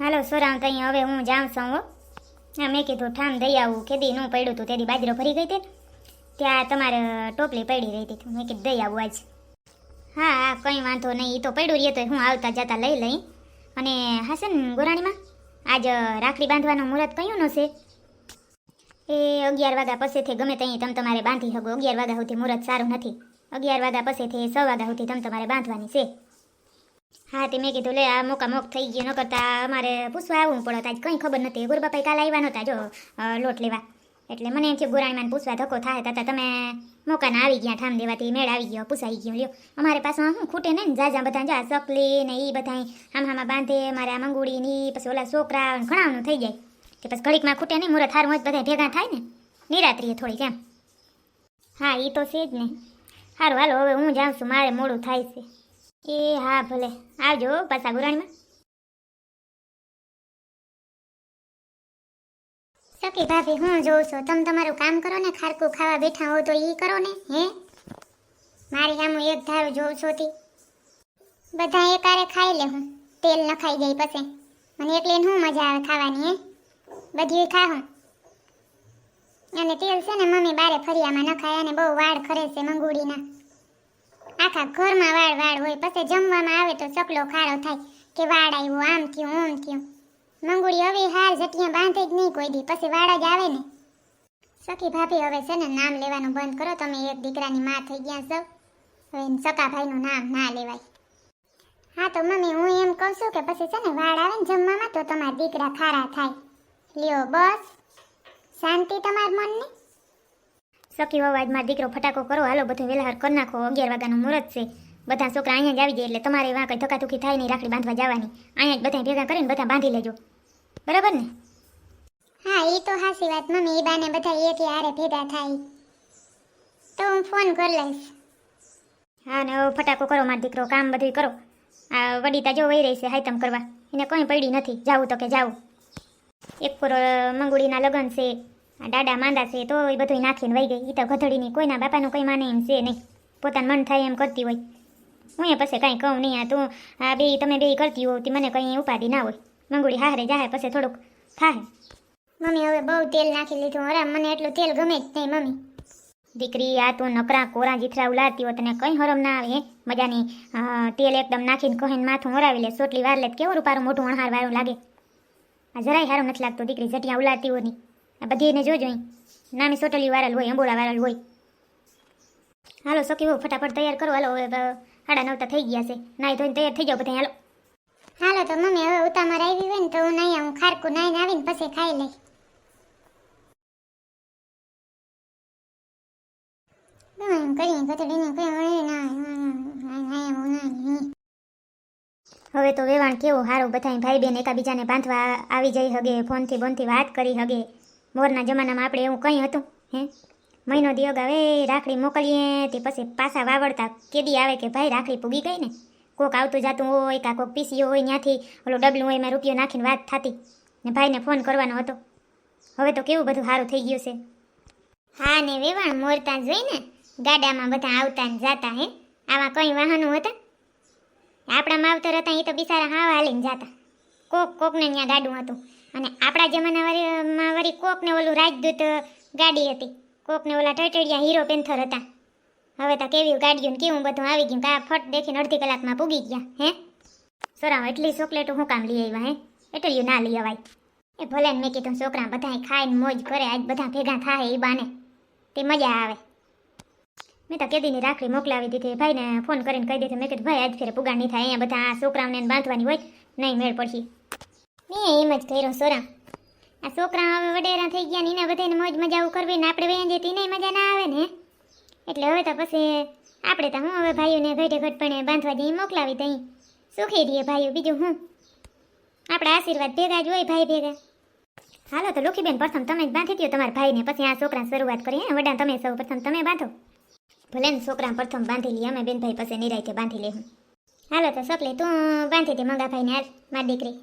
હાલો સોરામ તઈ હવે હું જાઉં છું, હો. હા, મેં કીધું, ઠામ દઈ આવું. ખેદી નું પડ્યું હતું તેદી બાજરો ભરી ગઈ હતી ત્યાં તમારે ટોપલી પડી રહી હતી. મેં કીધું, દઈ આવું આજ. હા હા, કંઈ વાંધો નહીં. એ તો પડ્યું રહીએ તો હું આવતા જતા લઈ લઈ. અને હાસન ગોરાણીમાં? આજ રાખડી બાંધવાનો મુહૂર્ત કયું નો છે? એ અગિયાર વાગ્યા પછીથી ગમે ત્યાં તમે તમારે બાંધી શકો અગિયાર વાગ્યા સુધી મુહૂર્ત સારું નથી. અગિયાર વાગ્યા પછીથી છ વાગ્યા સુધી તમે તમારે બાંધવાની છે. હા, તે મેં કીધું, લે, આ મોકા મોક થઈ ગયો, ન કરતા અમારે પૂછવા આવવું પડત આજ કંઈ ખબર નથી. ગુરુબાપાઈ કાલે આવ્યા નહોતા, જો લોટ લેવા. એટલે મને એમ થયું ગુરાણીમાં પૂછવા ધક્કો થાય તાતા તમે મોકાના આવી ગયા, ઠામ દેવાથી મેળ આવી ગયો, પૂછાઈ ગયો, લ્યો. અમારે પાસે શું ખૂટે નહીં ને, જાજા બધા જા, સકલી ને એ બધા આમ હામાં બાંધે, મારે આ મંગુડી ને પછી ઓલા છોકરા ઘણાનું થઈ જાય. કે પછી ઘડીકમાં ખૂટે નહીં, મુરત હારું હોય બધા ભેગા થાય ને. નિરાત્રીએ થોડી એમ. હા એ તો છે જ ને. સારું હાલો, હવે હું જાઉં છું, મારે મોડું થાય છે. એ હા, ભલે. આવજો પાછા ગુરાણીમાં. સખી ભાભી, હું જોઉં છું. તમે તમારું કામ કરો ને, ખારકું ખાવા બેઠા હો તો ઈ કરો ને, હે? મારી આમ એક ધારું જોઉં છું તી બધા એકારે ખાઈ લે હું. તેલ નખાઈ જાય પછી. મને એકલી શું મજા આવે ખાવાની, હે? બધી ખાહું અને તેલ છે ને, મમ્મી બારે ફરિયામાં નખાય અને બહુ વાળ ખરે છે મંગુડીના. આખા ઘરમાં વાળ વાળ હોય, પછી જમવામાં આવે તો ચકલો ખારો થાય કે વાળ આવ્યો, આમ થયું, ઓમ થયું. મંગુડી હવે હાલ જટિયા બાંધે જ નહીં કોઈ દી, પછી વાળ જ આવે ને. સખી ભાભી હવે છે ને નામ લેવાનું બંધ કરો, તમે એક દીકરાની માં થઈ ગયા છો. હવે સકા ભાઈનું નામ ના લેવાય. હા, તો મમ્મી, હું એમ કહું છું કે પછી છે ને વાળ આવે ને જમવામાં તો તમારા દીકરા ખારા થાય. લ્યો, બસ. શાંતિ તમારા મનને. સખી અવાજ મારો દીકરો ફટાકો કરો હાલો બધું વેલાહાર કરી નાખો અગિયાર વાગ્યાનું મુહૂર્ત છે. બધા છોકરા અહીંયા જ આવી જાય એટલે તમારે વાં કંઈ ધક્કાધુક્કી થાય નહીં રાખડી બાંધવા જવાની. અહીંયા જ બધા ભેગા કરીને બધા બાંધી લેજો. બરાબર ને? હા એ તો હાસી વાત મમ્મી એ બાને બધા એક આરે ભેગા થાય. તો હું ફોન કરી લઈશ. હા ને ફટાકો કરો મારો દીકરો કામ બધું કરો. આ વડીતા જો વહી રહી છે હાઈતમ કરવા એને કંઈ પડી નથી. જાવું તો કે જાવું. એક પૂરો મંગુડીના લગ્ન છે. આ દાડા માંદા છે તો એ બધું નાખીને વહી ગઈ. એ તો ગધડીની કોઈના બાપાનું કંઈ માને એમ છે નહીં. પોતાનું મન થાય એમ કરતી હોય. હું એ પછી કાંઈ કહું નહીં આ તું આ બે તમે બે કરતી હોવ તે મને કંઈ ઉપાધિ ના હોય. મંગુડી હારે જાહે પછી થોડુંક થાય મમ્મી હવે બહુ તેલ નાખી લીધું. અરે મને એટલું તેલ ગમે જ નહીં મમ્મી. દીકરી આ તું નકરા કોરા જીથરા ઉલાડતી હોય તને કંઈ હરમ ના આવે હે? મજાની તેલ એકદમ નાખીને કહીને માથું હરાવી લે. સોટલી વાર લે કેવું રૂપારું મોટું અણહાર વાળું લાગે? આ જરાય સારું નથી લાગતું દીકરી જટિયા ઉલાડતી હોયની આ બધી એને જોજો નાની સોટલી વાળલ હોય અંબોળા વાળલ હોય. હાલો સખી હો ફટાફટ તૈયાર કરો. હાલો હવે સાડા નવતા તો થઈ ગયા છે. નાઈ ધોઈને તૈયાર થઈ જાઓ બધા હાલો. હાલો તો મમ્મી હવે ઉતામર આવી હોય ને તો હું નહીં આવું ખારકું નાઈને આવીને પછી ખાઈ લઈ હવે તો વેવાણ કેવું સારું બધાય ભાઈ બેન એકાબીજાને બાંધવા આવી જઈ હગે ફોનથી બોનથી વાત કરી હગે. મોરના જમાનામાં આપણે એવું કંઈ હતું, હે? મહિનો દિયોગ આવે રાખડી મોકલીએ, તે પછી પાછા વાવડતા કેદી આવે કે ભાઈ રાખડી પૂગી ગઈ ને? કોક આવતું જાતું હોય, કાં કોક પીસીઓ હોય ત્યાંથી ઓલો ડબલું હોય, એમાં રૂપિયો નાખીને વાત થતી. ને ભાઈને ફોન કરવાનો હતો. હવે તો કેવું બધું સારું થઈ ગયું છે? હા ને વેવાણ મોરતા જોઈ ને? ગાડામાં બધા આવતા ને જાતા, હે? આવા કંઈ વાહનો હતા? આપણા માવતર હતા એ તો બિચારા હાવ હાલીને જાતા. કોક કોકને ત્યાં ગાડું હતું. અને આપણા જમાના વાળીમાં વળી કોકને ઓલું રાજદૂત ગાડી હતી. કોકને ઓલા ટટડિયા હીરો પેન્થર હતા. હવે તો કેવી ગાડીઓ ને કેવું બધું આવી ગયું કા ફટ દેખીને અડધી કલાકમાં પૂગી ગયા, હે? સરાવ, એટલી ચોકલેટો હું કામ લઈ આવ્યા, હે? એટલી ના લઈ અવાય. એ ભલે મેં કીધું, છોકરા બધાય ખાઈને મોજ કરે, આજ બધા ભેગા થાય એ બાને. તે મજા આવે. મેં તો કેદીની રાખડી મોકલાવી દીધી. ભાઈને ફોન કરીને કહી દીધું. મેં કીધું, ભાઈ, આજ ફેરે પુગાડ નહીં થાય. અહીંયા બધા છોકરાઓને બાંધવાની હોય, નહીં મેળ પડશે મેં એમ જ કર્યો સોરા. આ છોકરા હવે વડેરા થઈ ગયા ને એના બધાને મોજ મજાઓ કરવી ને આપણે વયા જઈએ નહીં મજા ના આવે ને. એટલે હવે તો પછી આપણે તો હું હવે ભાઈઓને ઘટે ઘટપણે બાંધવા જઈ મોકલાવી દઈ. સુખી રહીએ ભાઈઓ, બીજું હું? આપણા આશીર્વાદ ભેગા જ હોય ભાઈ ભેગા. હાલો તો લોખીબેન, પ્રથમ તમે જ બાંધી દો તમારા ભાઈને, પછી આ છોકરા શરૂઆત કરીએ વડા તમે સૌ પ્રથમ તમે બાંધો. ભલે ને છોકરા પ્રથમ બાંધી લઈએ, અમે બેનભાઈ પછી નિરાયતે બાંધી લેવું હાલો તો સપલે તું બાંધી દે મંગા ભાઈને હાલ, મારી દીકરી.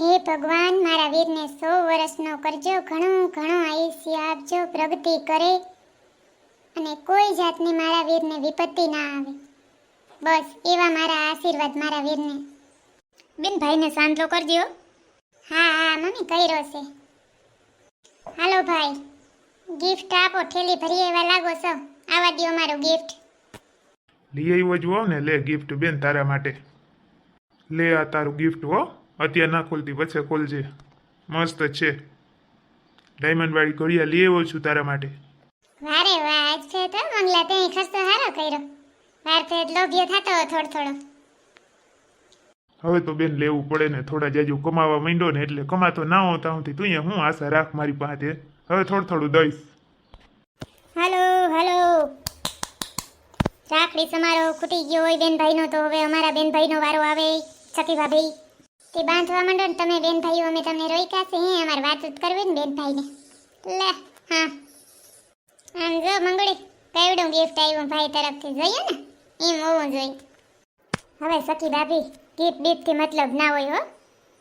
હે ભગવાન, મારા વીરને સો વર્ષનો કરજો, ઘણું ઘણું આયુષ્ય આપજો, પ્રગતિ કરે. અને કોઈ જાતની મારા વીરને વિપત્તિ ના આવે. બસ, એવા મારા આશીર્વાદ મારા વીરને. બેન, ભાઈને તો કરજો હા. હા મમ્મી, કર્યો છે. હાલો ભાઈ ગિફ્ટ આપો, ઠેલી ભરી એવા લાગો છો. આવા દ્યો મારો ગિફ્ટ લઈ આવ્યો જ ને, લે ગિફ્ટ બેન તારા માટે. લે આ તારું ગિફ્ટ હો. અત્યારે ના ખોલતી પછી ખોલજે. મસ્ત છે. ડાયમંડ વાળી ઘડિયાળ લઈ આવ્યો છું તારા માટે. વારે વાહ આજ છે તો? મંગલા તે ખર્ચો હારો કર્યો. વાર ફેર લોભ્યો થતો થોડો થોડો. હવે તો બેન લેવું પડે ને થોડા જાજુ કમાવા માંડ્યો ને એટલે કમાતો ના હોતા હું તું અહીંયા હું આશા રાખ મારી પાસે? હવે થોડું થોડું દઈશ. હાલો હાલો. રાખડી સમારો ખૂટી ગયો હોય બેનભાઈનો તો હવે અમારા બેનભાઈનો વારો આવે સખી ભાભી. તે બાંધવા માંડો ને તમે બેનભાઈઓ અમે તમને રોક્યા છે, હે, અમારે વાતચીત કરવી ને બેનભાઈને લે, હા. આમ જો મંગળી કેવડું ગિફ્ટ આવ્યું ભાઈ તરફથી, જોઈએ ને? એમ હોવું જોઈએ. હવે સખી ભાભી ગિફ્ટ બીફથી મતલબ ના હોય હો.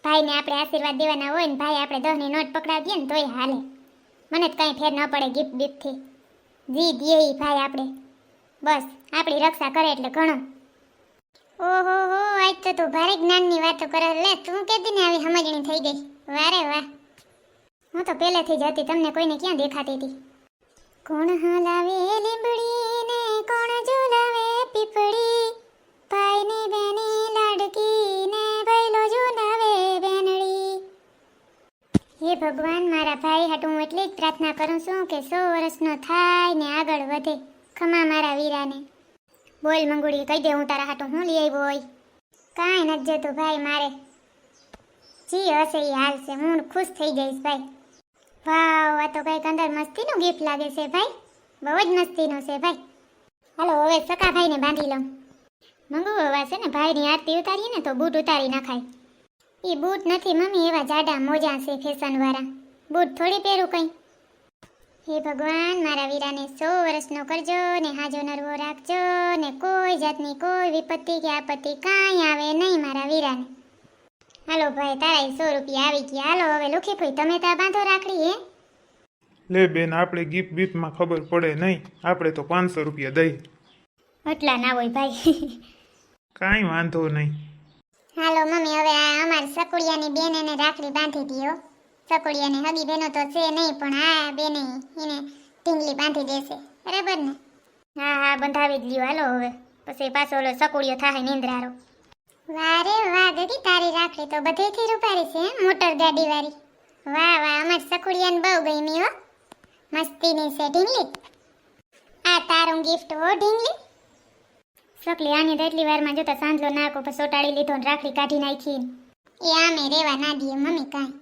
ભાઈને આપણે આશીર્વાદ દેવાના હોય ને ભાઈ આપણે દહની નોટ પકડાવીએ ને તોય હાલે. મને જ કાંઈ ફેર ન પડે ગિફ્ટ બીફથી. જી દે ભાઈ આપણે. બસ, આપણી રક્ષા કરે એટલે ઘણું. ઓહો, હો, આજ તો તું ભારે જ્ઞાનની વાતો કરે. લે, તું કેદી ને આવી સમજણી થઈ ગઈ? વારે, વાહ. હું તો પહેલેથી જ હતી, તમને કોઈને ક્યાં દેખાતી હતી? કોણ હલાવે લીંબડી ને કોણ ઝુલાવે પીપળી? ભાઈની બેની લાડકી ને ભૈલો ઝુલાવે બેનડી હે ભગવાન, મારા ભાઈ, હાટુ હું એટલી જ પ્રાર્થના કરું છું કે સો વર્ષનો થાય ને આગળ વધે. ખમા મારા વીરાને. બોલ મંગુડી, કહી દે હું તારા હાટું હું લઈ આવ્યો હોય? કાંઈ નથી જતું ભાઈ મારે. જી હશે એ હાલ છે, હું ખુશ થઈ જઈશ ભાઈ. વાવ, આ તો કંઈક અંદર મસ્તીનું ગિફ્ટ લાગે છે ભાઈ. બહુ જ મસ્તીનું છે ભાઈ. હાલો, હવે સકા ભાઈને બાંધી લઉં. મંગુ, હવા છે ને ભાઈની આરતી ઉતારીએ ને તો બૂટ ઉતારી નાખાય. એ બૂટ નથી મમ્મી, એવા જાડા મોજા છે ફેશનવાળા બૂટ થોડી પહેરું કઈ. હે ભગવાન મારા વીરાને સો વર્ષનો કરજો ને હાજો નરવો રાખજો ને કોઈ જાતની કોઈ વિપત્તિ કે આપત્તિ કાંઈ આવે નહીં મારા વીરાને. હાલો ભાઈ તારા સો રૂપિયા આવી ગયા. હાલો હવે લુખી ભાઈ તમે ત્યાં બાંધો રાખડી હે? લે બેન આપણે ગિફ્ટ બિફ્ટમાં ખબર પડે નહીં. આપણે તો પાંચસો રૂપિયા દઈ. એટલા ના હોય ભાઈ. કાંઈ વાંધો નહીં. હાલો મમ્મી હવે આ અમારી સકુડિયાની બેન એને રાખડી બાંધી દીયો. સકુડિયાની હગી બેનો તો છે નહીં, પણ આ બેને એને ટીંગલી બાંધી દેશે. બરાબર ને? હા હા, બંધાવી જ લ્યો. હાલો હવે. પછી પાછો ઓલો સકુડિયો થાય નિંદ્રારો. વારે વાહ, ગગી, તારી રાખડી તો બધેથી રૂપારી છે મોટર ગાડી વાળી વાહ વાહ, અમાર સકુડિયાને બહુ ગમી, હો. મસ્તીની છે ઢીંગલી. આ તારું ગિફ્ટ હો, ઢીંગલી. સકલી આની તો એટલી વારમાં જોતા સાંજલો નાકો પછી સોટાડી લીધો ને રાખડી કાઢી નાખી એ આમે રેવા ના દઈએ, મમ્મી કાંઈ.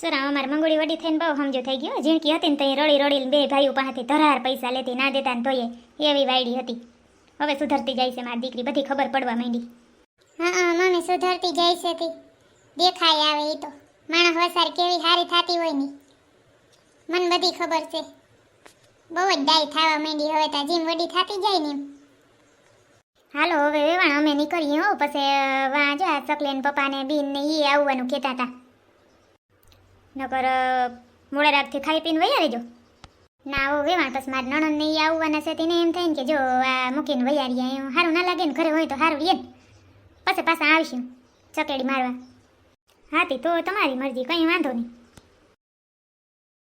સુરા અમાર મંગોળી વડી થઈને બહુ સમજો થઈ ગયો ઝીણકી હતી ને તો એ રડી રડીને બે ભાઈઓ પાસેથી ધરાર પૈસા લેતી ના દેતા ને તોય એવી વાયડી હતી. હવે સુધરતી જાય છે મારી દીકરી. બધી ખબર પડવા માંડી. હા મમ્મી સુધરતી જાય છે તી. દેખાય આવે એ તો. માણસ વસાર કેવી હારી થતી હોયની. મને બધી ખબર છે. બહુ જ ડાય થવા માંડી હવે તા. જીમ વડી થતી જાય ને હાલો હવે વેવાણ અમે નીકળીએ હો. પછી વાં જો ચકલે ને ને બીન ને એ આવવાનું કહેતા હતા નકર મોડા રાતથી ખાઈ પીને વૈયા રહેજો. ના હો વેવાણ પછી મારા નણંદ નહીં આવવાના છે તેને એમ થાય ને કે જો આ મૂકીને વૈયા રહ્યા સારું ના લાગે ને ઘરે હોય તો સારું રહીએ ને. પછી પાછા આવીશું, ચકેડી મારવા. હાથી, તો તમારી મરજી, કંઈ વાંધો નહીં.